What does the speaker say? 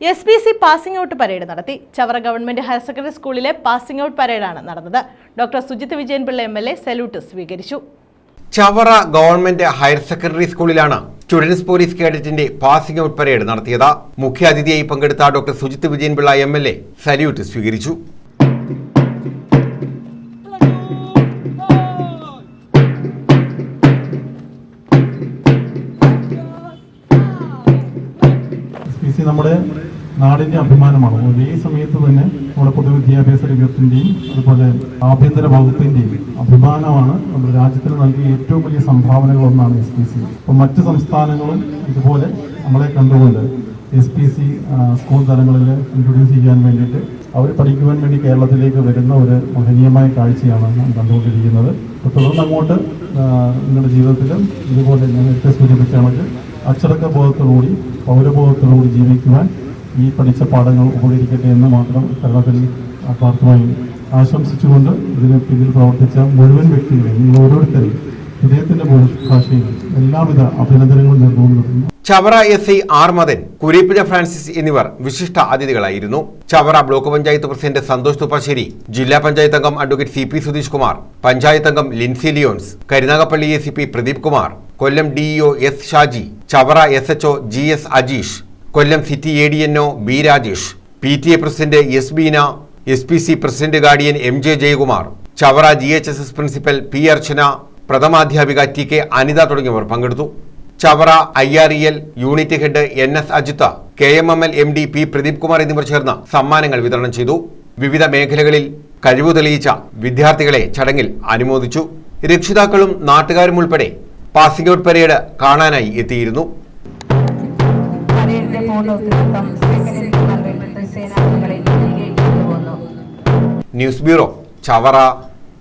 S B C passing out parade നടത്തി. Chavara government higher secondary സ്കൂളിലെ passing out പരേഡാണ് നടന്നത്. Doctor Sujith Vijayanpillai M L A salute സ്വീകരിച്ചു. Chavara government higher secondary സ്കൂളിലാണ് students police കേഡറ്റിന്റെ passing out parade നടത്തിയത്. മുഖ്യാതിഥിയായി പങ്കെടുത്ത doctor Sujith Vijayanpillai M L A salute സ്വീകരിച്ചു. സി നമ്മുടെ നാടിന്റെ അഭിമാനമാണ്. അതുകൊണ്ട് ഈ സമയത്ത് തന്നെ നമ്മുടെ പൊതുവിദ്യാഭ്യാസ രംഗത്തിന്റെയും അതുപോലെ ആഭ്യന്തര വകുപ്പിന്റെയും അഭിമാനമാണ് നമ്മുടെ രാജ്യത്തിന് നൽകിയ ഏറ്റവും വലിയ സംഭാവനകളൊന്നാണ് എസ് പി സി അപ്പൊ മറ്റ് സംസ്ഥാനങ്ങളും ഇതുപോലെ നമ്മളെ കണ്ടുകൊണ്ട് എസ് പി സി സ്കൂൾ തലങ്ങളിൽ ഇൻട്രൊഡ്യൂസ് ചെയ്യാൻ വേണ്ടിയിട്ട് അവർ പഠിക്കുവാൻ വേണ്ടി കേരളത്തിലേക്ക് വരുന്ന ഒരു മഹനീയമായ കാഴ്ചയാണ് നാം കണ്ടുകൊണ്ടിരിക്കുന്നത്. അപ്പോൾ തുടർന്ന് അങ്ങോട്ട് നിങ്ങളുടെ ജീവിതത്തിലും ഇതുപോലെ ഞാൻ നേരത്തെ സൂചിപ്പിച്ച കണക്ക് അച്ചടക്ക ബോധത്തോടുകൂടി പൗരബോധത്തോടുകൂടി ജീവിക്കുവാൻ ഈ പഠിച്ച പാഠങ്ങൾ ഉപകരിക്കട്ടെ എന്ന് മാത്രം കേരളത്തിൽ ആത്മാർത്ഥമായി ആശംസിച്ചുകൊണ്ട് ഇതിന് പിന്നിൽ പ്രവർത്തിച്ച മുഴുവൻ വ്യക്തികളെയും നിങ്ങൾ ഓരോരുത്തരെയും ഹൃദയത്തിന്റെ ഭാഷയിൽ എല്ലാവിധ അഭിനന്ദനങ്ങളും നൽകുന്നു Chavara S I R Madan Kureeppuzha Francis എന്നിവർ വിശിഷ്ട അതിഥികളായിരുന്നു. ചവറ ബ്ലോക്ക് പഞ്ചായത്ത് പ്രസിഡന്റ് സന്തോഷ് തുപ്പാശ്ശേരി ജില്ലാ പഞ്ചായത്ത് അംഗം advocate C P Sudheesh Kumar panchayat അംഗം Lincy Leons Karunagappally A C P Pradeep Kumar Kollam D E O S Shaji Chavara S H O G S Ajeesh Kollam city A D N O B Rajesh P T A president S Beena S P C president guardian M J Jayakumar Chavara G H S S principal P Archana പ്രഥമാധ്യാപിക T K Anitha തുടങ്ങിയവർ പങ്കെടുത്തു. Chavara I R E L unit head N S Ajitha K M M L M D P Pradeep Kumar എന്നിവർ ചേർന്ന് സമ്മാനങ്ങൾ വിതരണം ചെയ്തു. വിവിധ മേഖലകളിൽ കഴിവ് തെളിയിച്ച വിദ്യാർത്ഥികളെ ചടങ്ങിൽ അനുമോദിച്ചു. രക്ഷിതാക്കളും നാട്ടുകാരും ഉൾപ്പെടെ പാസിംഗ് ഔട്ട് പരേഡ് കാണാനായി എത്തിയിരുന്നു ന്യൂസ് ബ്യൂറോ ചവറ.